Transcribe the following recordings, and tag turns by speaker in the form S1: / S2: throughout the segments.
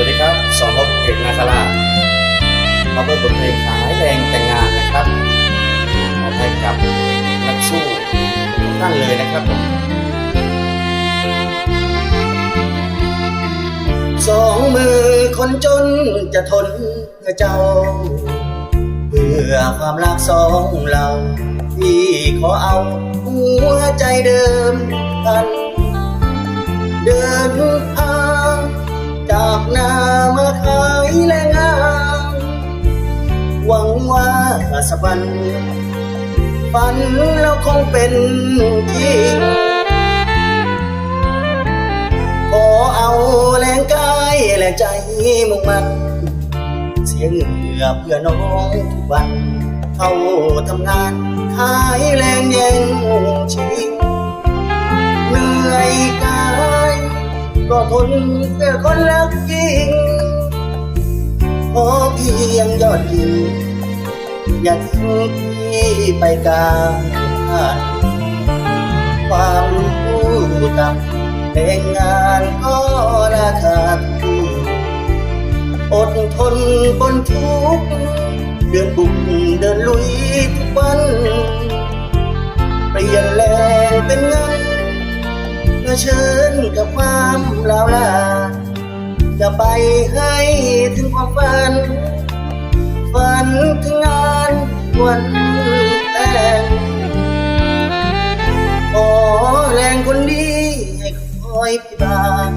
S1: วัสดีครับสองลบเอกนาคาราชมาเปิดบทเพลงขายแรงแต่งงานนะครับมอบให้กับนักสู้ทุกท่านเลยนะครับผมสองมือคนจนจะทนเพื่อเจ้า เพื่อความรักสองเรา ที่ขอเอาหัวใจเดิมพัน นามาขายแรงงานหวังว่าสักวันฝันเราคงเป็นจริงขอเอาแรงกายแรงใจมุ่งมัน เสียงเหงื่อเพื่อน้องทุกวัน เข้าทำงานขายแรงแย่งชิ ก็ทนเพื่อคนรักจริงขอเพียงยอดยิงอย่าทิ้งพี่ไปกลางความรู้ต่ำแรงงานก็ราคาถูกอดทนบนทุกเดินบุกเดินลุยทุกวันเปลี่ยนแรงเป็นเงินเผชิญกับความลาวลา จะไปให้ถึงความฝัน ฝันถึงงานวันแต่งขอแรงคนดีให้คอยพิบาล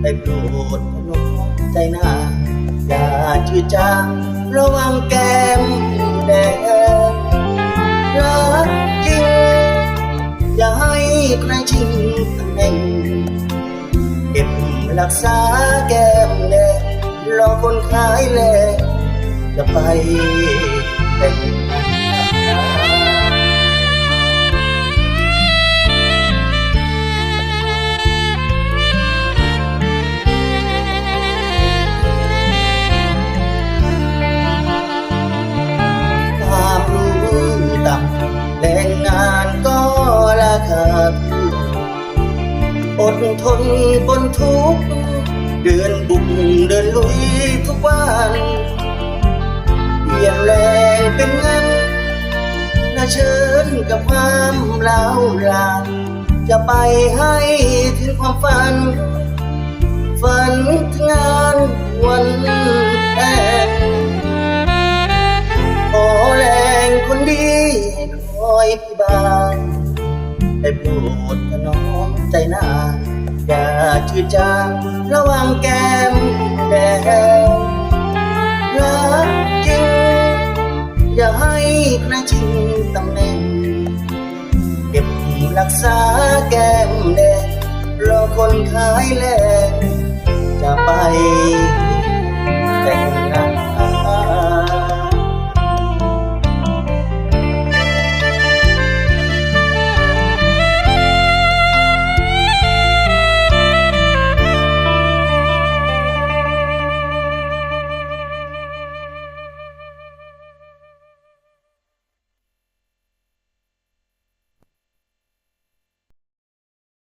S1: ได้โปรดพนมใจหน้าอย่าจืดจางระวังแก้มแดงรักจริง อย่าให้ใครชิง รักษาแก้มแดงรอคนขายแลจะไปเป็น ดทนบนทุก เดินบุกเดินลุยทุกวันเปลี่ยนแรงเป็นเงินเชิญกับความเล้าวลานจะไปให้ถึงความฝัน ฝันถึงงานวันแต่งขอแรงคนดีให้คอยพี่บาน ได้โปรดถนอมใจหนาอย่าชื่อจางระวังแก้มแดงรักจริง อย่าให้ใครชิงตำแหน่งเก็บรักษาแก้มแดงรอคนขายแรงจะไป